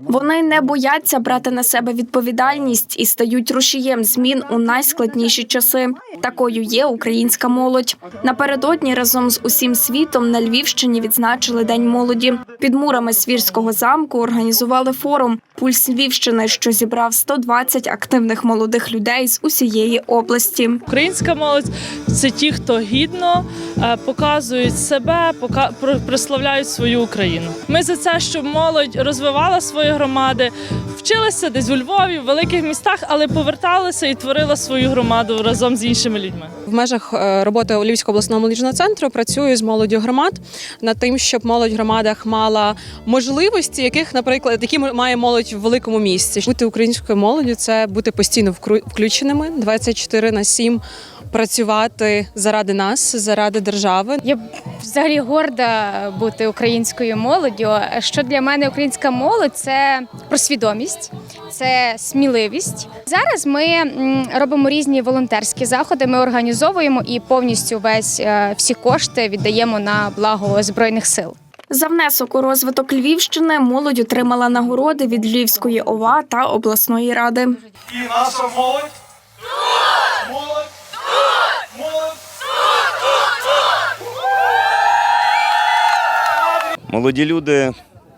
Вони не бояться брати на себе відповідальність і стають рушієм змін у найскладніші часи. Такою є українська молодь. Напередодні разом з усім світом на Львівщині відзначили День молоді. Під мурами Свірського замку організували форум Пульс Львівщини, що зібрав 120 активних молодих людей з усієї області. Українська молодь це ті, хто гідно е, показують себе, прославляють свою Україну. Ми за це, щоб молодь розвивала свої громади, вчилася десь у Львові, в великих містах, але поверталася і творила свою громаду разом з іншими людьми. В межах е, роботи Львівського обласного молодіжного центру працюю з молоддю громад над тим, щоб молодь в громадах мала можливості, яких, наприклад, які має молодь в великому місті. Бути українською молоддю це бути постійно включеними 24 на 7, працювати заради нас, заради держави. Я взагалі горда бути українською молоддю. Що для мене українська молодь це про свідомість, це сміливість. Зараз ми робимо різні волонтерські заходи. Ми організовуємо і повністю весь е, всі кошти віддаємо на благо збройних сил. За внесок у розвиток Львівщини молодь отримала нагороди від Львівської ОВА та обласної ради. І наша молодь. Молодь. Молодь. Молоді люди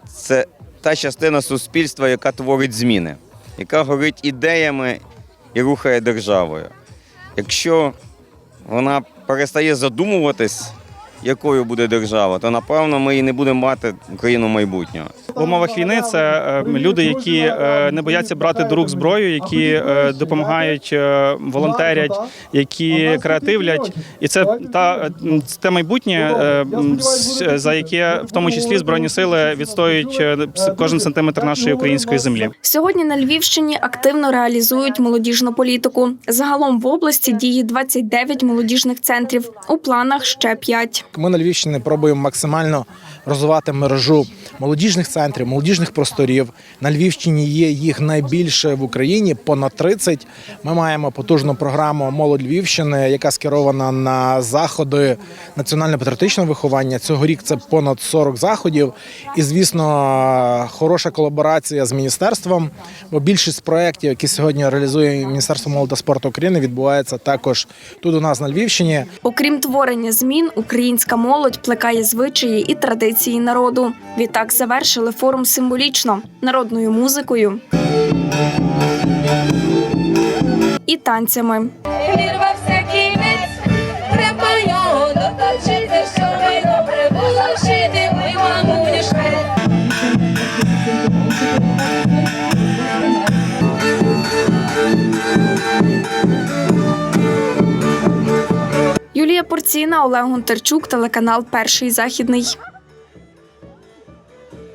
це та частина суспільства, яка творить зміни, яка горить ідеями і рухає державою. Якщо вона перестає задумуватись, якою буде держава, то напевно ми і не будемо мати Україну майбутнього. В умовах війни це е, люди, які е, не бояться брати до рук зброю, які е, допомагають, волонтерять, які креативлять. І це та те майбутнє, за яке в тому числі збройні сили відстоюють кожен сантиметр нашої української землі. Сьогодні на Львівщині активно реалізують молодіжну політику. Загалом в області діє 29 молодіжних центрів. У планах ще 5. Ми на Львівщині пробуємо максимально розвивати мережу молодіжних центрів, молодіжних просторів. На Львівщині є їх найбільше в Україні, понад 30. Ми маємо потужну програму Молодь Львівщини, яка скерована на заходи національно-патріотичного виховання. Цього рік це понад 40 заходів. І, звісно, хороша колаборація з міністерством. Бо більшість проєктів, які сьогодні реалізує Міністерство молоді та спорту України, відбувається також тут у нас на Львівщині. Окрім творення змін, українська молодь плекає звичаї і традиції народу. Відтак завершили форум символічно народною музикою і танцями. Юлія Порційна, Олег Гонтарчук, телеканал Перший західний.